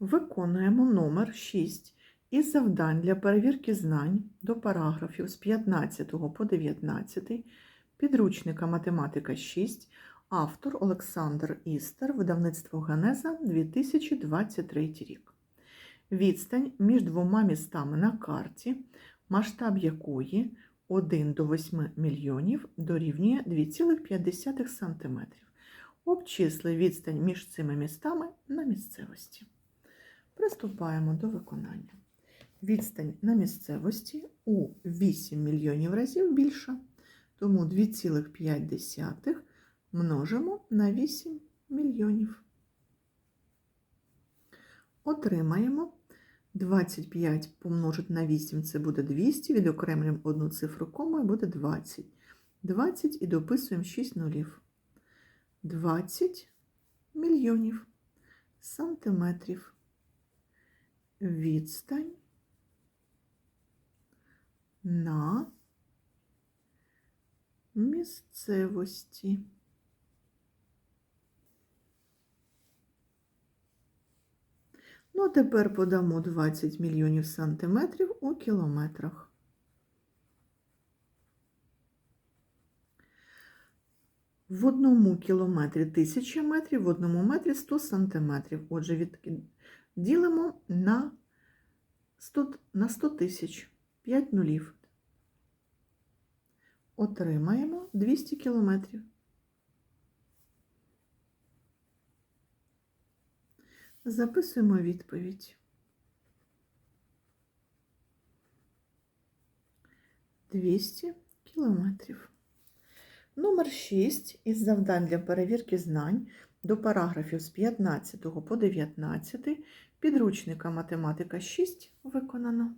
Виконуємо номер 6 із завдань для перевірки знань до параграфів з 15 по 19 підручника Математика 6, автор Олександр Істер, видавництво Генеза 2023 рік. Відстань між двома містами на карті, масштаб якої 1 до 8 мільйонів дорівнює 2,5 см. Обчисли відстань між цими містами на місцевості. Приступаємо до виконання. Відстань на місцевості у 8 мільйонів разів більша, тому 2,5 множимо на 8 мільйонів. Отримаємо 25 помножити на 8 це буде 200, відокремлюємо одну цифру кому і буде 20. 20 і дописуємо 6 нулів. 20 мільйонів сантиметрів. Відстань на місцевості. Ну, а тепер подамо 20 мільйонів сантиметрів у кілометрах. В одному кілометрі 1000 метрів, в одному метрі 100 сантиметрів. Отже, від... ділимо на 100, на 100 тисяч, 5 нулів. Отримаємо 200 кілометрів. Записуємо відповідь. 200 кілометрів. Номер 6 із завдань для перевірки знань до параграфів з 15 по 19 підручника Математика 6 виконано.